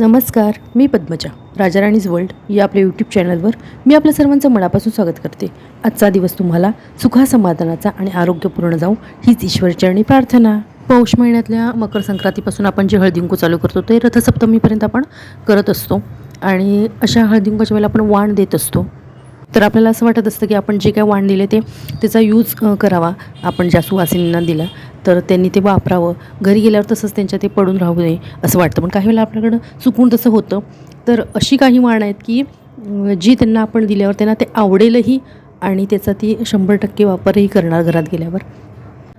नमस्कार मी पद्मजा राजाराणीज वर्ल्ड या आपल्या यूट्यूब चॅनलवर मी आपल्या सर्वांचं मनापासून स्वागत करते. आजचा दिवस तुम्हाला सुखासमाधानाचा आणि आरोग्यपूर्ण जाऊ हीच ईश्वरचरणी प्रार्थना. पौष महिन्यातल्या मकर संक्रांतीपासून आपण जे हळदिंकू चालू करतो ते रथसप्तमीपर्यंत आपण करत असतो. आणि अशा हळदिंकूच्या वेळेला आपण वाण देत असतो. तर आपल्याला असं वाटत असतं की आपण जे काय वाण दिले ते त्याचा यूज करावा आपण ज्या सुवासिनींना दिला. तर त्यांनी ते वापरावं. घरी गेल्यावर तसंच त्यांच्या ते पडून राहू नये असं वाटतं. पण काही वेळेला आपल्याकडं चुकून तसं होतं. तर अशी काही वाण आहेत की जी त्यांना आपण दिल्यावर त्यांना ते आवडेलही आणि त्याचा ती शंभर टक्के वापरही करणार घरात गेल्यावर.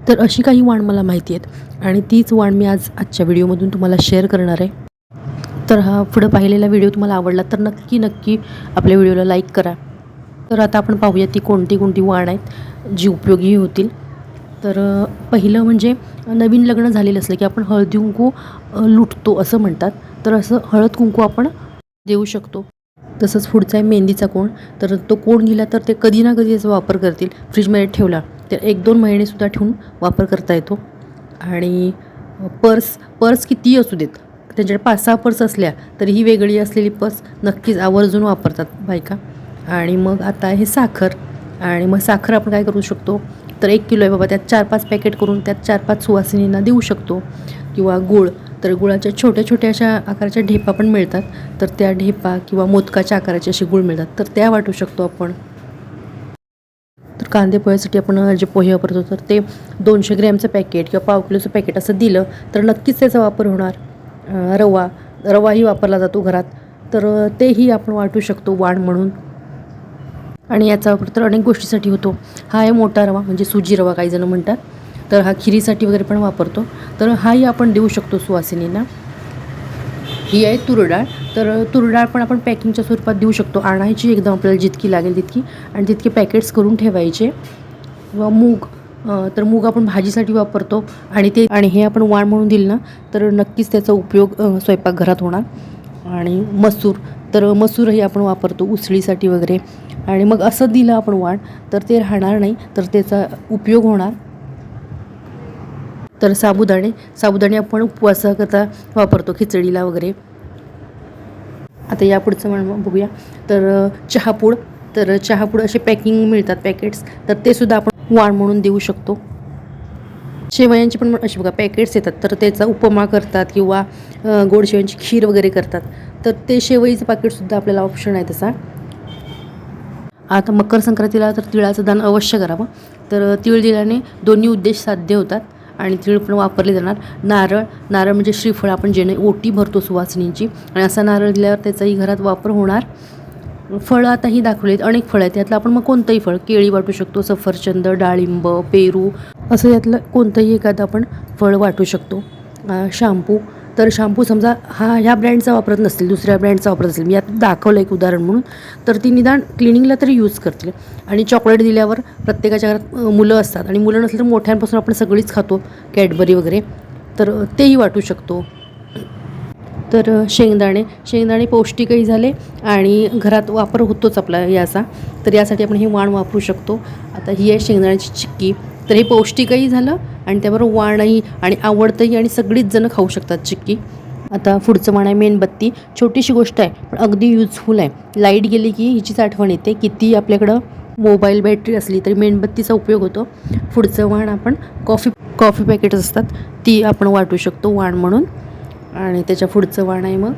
तर अशी काही वाण मला माहिती आहेत आणि तीच वाण मी आज आजच्या व्हिडिओमधून तुम्हाला शेअर करणार आहे. तर हा पुढं पाहिलेला व्हिडिओ तुम्हाला आवडला तर नक्की नक्की आपल्या व्हिडिओला लाईक करा. तर आता आपण पाहूया ती कोणती कोणती वाण आहेत जी उपयोगी होतील. तर पहिलं म्हणजे नवीन लग्न झालेलं असलं की आपण हळदी कुंकू लुटतो असं म्हणतात. तर असं हळद कुंकू आपण देऊ शकतो. तसंच पुढचा आहे मेहंदीचा कोण. तर तो कोण दिला तर ते कधी ना कधी याचा वापर करतील. फ्रीजमध्ये ठेवला तर एक दोन महिनेसुद्धा ठेवून वापर करता येतो. आणि पर्स पर्स कितीही असू देत त्यांच्याकडे पाच सहा पर्स असल्या तरी ही वेगळी असलेली पर्स नक्कीच आवर्जून वापरतात बायका. आणि मग आता आहे साखर. आणि मग साखर आपण काय करू शकतो? तर एक किलो आहे बाबा त्यात चार पाच पॅकेट करून त्यात चार पाच सुवासिनींना देऊ शकतो. किंवा गुळ. तर गुळाच्या छोट्या छोट्या अशा आकाराच्या ढेपा पण मिळतात. तर त्या ढेपा किंवा मोदकाच्या आकाराचे असे गुळ मिळतात. तर त्या वाटू शकतो आपण. तर कांदे पोह्यासाठी आपण जे पोहे वापरतो तर ते दोनशे ग्रॅमचं पॅकेट किंवा पाव किलोचं पॅकेट असं दिलं तर नक्कीच त्याचा वापर होणार. रवा. रवाही वापरला जातो घरात. तर तेही आपण वाटू शकतो वाण म्हणून. आणि याचा वापर तर अनेक गोष्टीसाठी होतो. हा आहे मोठा रवा म्हणजे सुजी रवा काही जण म्हणतात. तर हा खिरीसाठी वगैरे पण वापरतो. तर हाही आपण देऊ शकतो सुवासिनींना. ही आहे तुरडाळ तर तुरडाळ पण आपण पॅकिंगच्या स्वरूपात देऊ शकतो. आणायची एकदम आपल्याला जितकी लागेल तितकी आणि तितके पॅकेट्स करून ठेवायचे. किंवा मूग तर मूग आपण भाजीसाठी वापरतो. आणि ते आणि हे आपण वाण म्हणून दिलं ना तर नक्कीच त्याचा उपयोग स्वयंपाकघरात होणार. आणि मसूर तर मसूरही आपण वापरतो उसळीसाठी वगैरे. आणि मग असं दिलं आपण वाण तर ते राहणार नाही तर त्याचा उपयोग होणार. तर साबुदाणे साबुदाणे आपण उपवासाकरता वापरतो खिचडीला वगैरे. आता या पुढचं म्हण बघूया. तर चहापूड तर चहापूड असे पॅकिंग मिळतात पॅकेट्स तर ते सुद्धा आपण वाण म्हणून देऊ शकतो. शेवयांची पण अशी बघा पॅकेट्स येतात तर त्याचा उपमा करतात किंवा गोड शेवयांची खीर वगैरे करतात. तर ते शेवईचं पाकिटसुद्धा आपल्याला ऑप्शन आहे तसा. आता मकर संक्रांतीला तर तिळाचं दान अवश्य करावं. तर तिळ दिल्याने दोन्ही उद्देश साध्य होतात आणि तिळ पण वापरले जाणार. नारळ नारळ म्हणजे श्रीफळ. आपण जेणे ओटी भरतो सुवासिनींची आणि असा नारळ दिल्यावर त्याचाही घरात वापर होणार. फळं आताही दाखवलेत. अनेक फळं आहेत. त्यातलं आपण मग कोणतंही फळ? केळी वाटू शकतो सफरचंद डाळिंब पेरू असं यातलं कोणतंही एखादं आपण फळ वाटू शकतो. शॅम्पू तर शॅम्पू समजा हा ह्या ब्रँडचा वापरत नसतील दुसऱ्या ब्रँडचा वापरत असेल मी यात दाखवलं एक उदाहरण म्हणून. तर ती निदान क्लिनिंगला तरी यूज करतील. आणि चॉकलेट दिल्यावर प्रत्येकाच्या घरात मुलं असतात. आणि मुलं नसली तर मोठ्यांपासून आपण सगळीच खातो कॅडबरी वगैरे. तर तेही वाटू शकतो. तर शेंगदाणे. शेंगदाणे पौष्टिकही झाले आणि घरात वापर होतोच आपला याचा. तर यासाठी आपण हे वाण वापरू शकतो. आता ही आहे शेंगदाण्याची चिक्की. तर हे पौष्टिकही झालं आणि त्याबरोबर वाणही आणि आवडतंही आणि सगळीच जणं खाऊ शकतात चिक्की. आता पुढचं वाण आहे मेणबत्ती. छोटीशी गोष्ट आहे पण अगदी युजफुल आहे. लाइट गेली की हिचीच आठवण येते. किती आपल्याकडं मोबाईल बॅटरी असली तरी मेणबत्तीचा उपयोग होतो. पुढचं वाण आपण कॉफी कॉफी पॅकेट असतात ती आपण वाटू शकतो वाण म्हणून. आणि त्याच्या पुढचं वाण आहे मग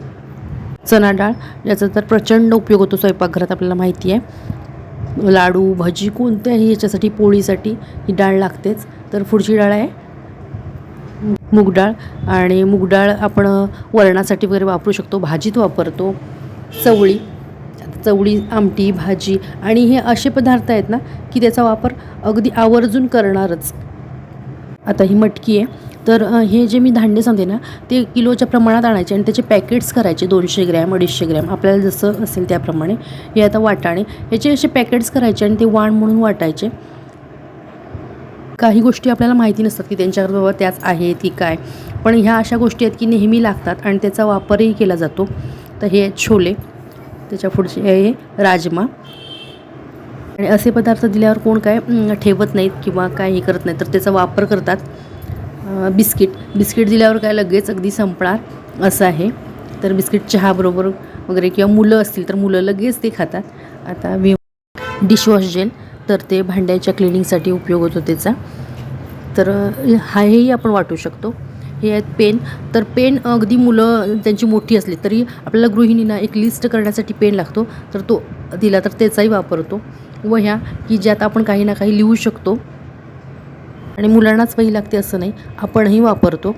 चणा डाळ. याचा तर प्रचंड उपयोग होतो स्वयंपाकघरात आपल्याला माहिती आहे. लाडू भजी कोणत्याही याच्यासाठी पोळीसाठी ही डाळ लागतेच. तर पुढची डाळ आहे मूग डाळ. आणि मूग डाळ आपण वरणासाठी वगैरे वापरू शकतो भाजीत वापरतो. चवळी चवळी आमटी भाजी आणि हे असे पदार्थ आहेत ना की त्याचा वापर अगदी आवर्जून करणारच. आता ही मटकी आहे. तर हे जे मी धान्य सांगते ना ते किलोच्या प्रमाणात आणायचे आणि त्याचे पॅकेट्स करायचे दोनशे ग्रॅम अडीचशे ग्रॅम. आपल्याला जसं असेल त्याप्रमाणे. हे आता वाटाणे याचे असे पॅकेट्स करायचे आणि ते वाण म्हणून वाटायचे. काही गोष्टी आपल्याला माहिती नसतात की त्यांच्याकडे बाबा त्याच आहेत की काय. पण ह्या अशा गोष्टी आहेत की नेहमी लागतात आणि त्याचा वापरही केला जातो. तर हे छोले. त्याच्या पुढचे आहे राजमा. आणि असे पदार्थ दिल्यावर कोण काय ठेवत नाहीत किंवा काय हे करत नाहीत तर त्याचा वापर करतात. बिस्किट. बिस्किट दिल्यावर काय लगेच अगदी संपणार असं आहे. तर बिस्किट चहाबरोबर वगैरे किंवा मुलं असतील तर मुलं लगेच ते खातात. आता वि डिशवॉश जेल. तर ते भांड्याच्या क्लिनिंगसाठी उपयोग होतो त्याचा. तर हाही हा हेही आपण वाटू शकतो. हे आहेत पेन. तर पेन अगदी मुलं त्यांची मोठी असली तरी आपल्याला गृहिणींना एक लिस्ट करण्यासाठी पेन लागतो. तर तो दिला तर त्याचाही वापरतो होतो. वह्या की ज्यात आपण काही ना काही लिहू शकतो. आणि मुलांनाच वही लागते असं नाही. आपणही वापरतो.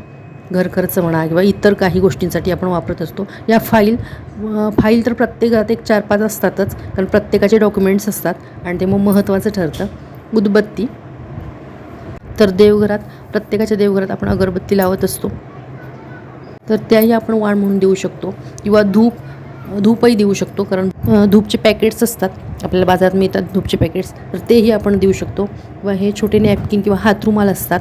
घरखर्च म्हणा किंवा इतर काही गोष्टींसाठी आपण वापरत असतो. या फाईल फाईल तर प्रत्येक घरात एक चार पाच असतातच कारण प्रत्येकाचे डॉक्युमेंट्स असतात आणि ते मग महत्त्वाचं ठरतं. उदबत्ती. तर देवघरात प्रत्येकाच्या देवघरात आपण अगरबत्ती लावत असतो. तर त्याही आपण वाण म्हणून देऊ शकतो किंवा धूप धूपही देऊ शकतो कारण धूपचे पॅकेट्स असतात. आपल्याला बाजारात मिळतात धूपचे पॅकेट्स तर तेही आपण देऊ शकतो. किंवा हे छोटे नॅपकिन किंवा हातरुमाल असतात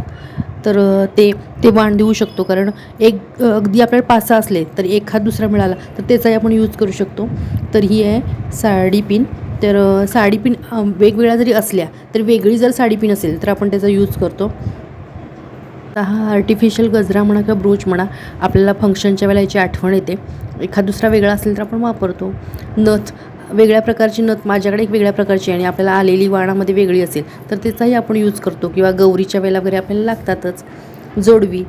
तर ते ते वाण देऊ शकतो. कारण एक अगदी आपल्याला पाच सहा असले तर एखाद दुसरा मिळाला तर त्याचाही आपण यूज करू शकतो. तर ही आहे साडी पिन तर साडी पिन वेगवेगळ्या जरी असल्या तर वेगळी जर साडी पिन असेल तर आपण त्याचा यूज करतो. आता हा आर्टिफिशियल गजरा म्हणा किंवा ब्रोच म्हणा आपल्याला फंक्शनच्या वेळेला याची आठवण येते. एखाद दुसरा वेगळा असेल तर आपण वापरतो. नथ वेगळ्या प्रकारची नथ माझ्याकडे एक वेगळ्या प्रकारची आणि आपल्याला आलेली वाणामध्ये वेगळी असेल तर त्याचाही आपण यूज करतो. किंवा गौरीच्या वेळेला वगैरे आपल्याला लागतातच. जोडवी.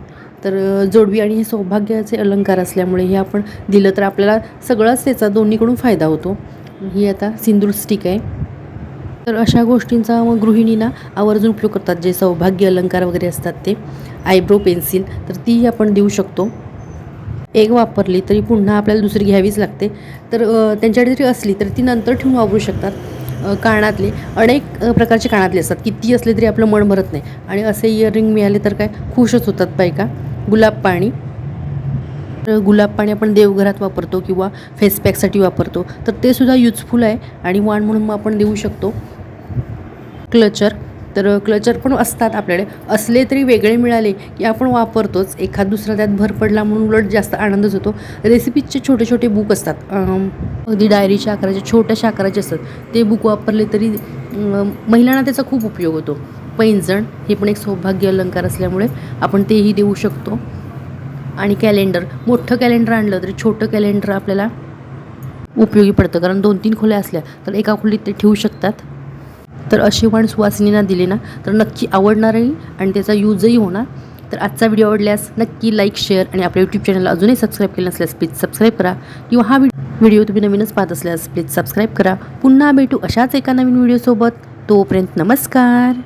तर जोडवी आणि हे सौभाग्याचे अलंकार असल्यामुळे हे आपण दिलं तर आपल्याला सगळाच त्याचा दोन्हीकडून फायदा होतो. ही आता सिंदूर स्टिक आहे. तर अशा गोष्टींचा मग गृहिणींना आवर्जून उपयोग करतात. जे सौभाग्य अलंकार वगैरे असतात ते. आयब्रो पेन्सिल तर तीही आपण देऊ शकतो. एक वापरली तरी पुन्हा आपल्याला दुसरी घ्यावीच लागते. तर त्यांच्याकडे जरी असली तर ती नंतर ठेवून वापरू शकतात. कानातले अनेक प्रकारचे कानातले असतात. किती असले तरी आपलं मन भरत नाही. आणि असे इयरिंग मिळाले तर काय? खुशच होतात बायका गुलाब पाणी. तर गुलाब पाणी आपण देवघरात वापरतो किंवा फेसपॅकसाठी वापरतो. तर ते सुद्धा युजफुल आहे. आणि वाण म्हणून मग आपण देऊ शकतो. क्लचर तर क्लचर पण असतात आपल्याकडे. असले तरी वेगळे मिळाले की आपण वापरतोच. एखाद दुसरा त्यात भर पडला म्हणून उलट जास्त आनंदच होतो. रेसिपीजचे छोटे छोटे बुक असतात. अगदी डायरीच्या आकाराचे छोट्याशा आकाराचे असतात. ते बुक वापरले तरी महिलांना त्याचा खूप उपयोग होतो. पैंजण हे पण एक सौभाग्य अलंकार असल्यामुळे आपण तेही देऊ शकतो. आणि कॅलेंडर मोठं कॅलेंडर आणलं तरी छोटं कॅलेंडर आपल्याला उपयोगी पडतं. कारण दोन तीन खोल्या असल्या तर एका खोलीत ते ठेवू शकतात. तर अशी वाण सुवासिनींना दिली ना तर नक्की आवडणारही आणि त्याचा यूजही होणार. तर आजचा व्हिडिओ आवडल्यास नक्की लाईक शेअर आणि आपल्या यूट्यूब चॅनलला अजूनही सबस्क्राईब केलं नसल्यास प्लीज सबस्क्राईब करा. किंवा हा व्हिडिओ तुम्ही नवीनच पाहत असल्यास प्लीज सबस्क्राईब करा. पुन्हा भेटू अशाच एका नवीन व्हिडिओसोबत तोपर्यंत नमस्कार.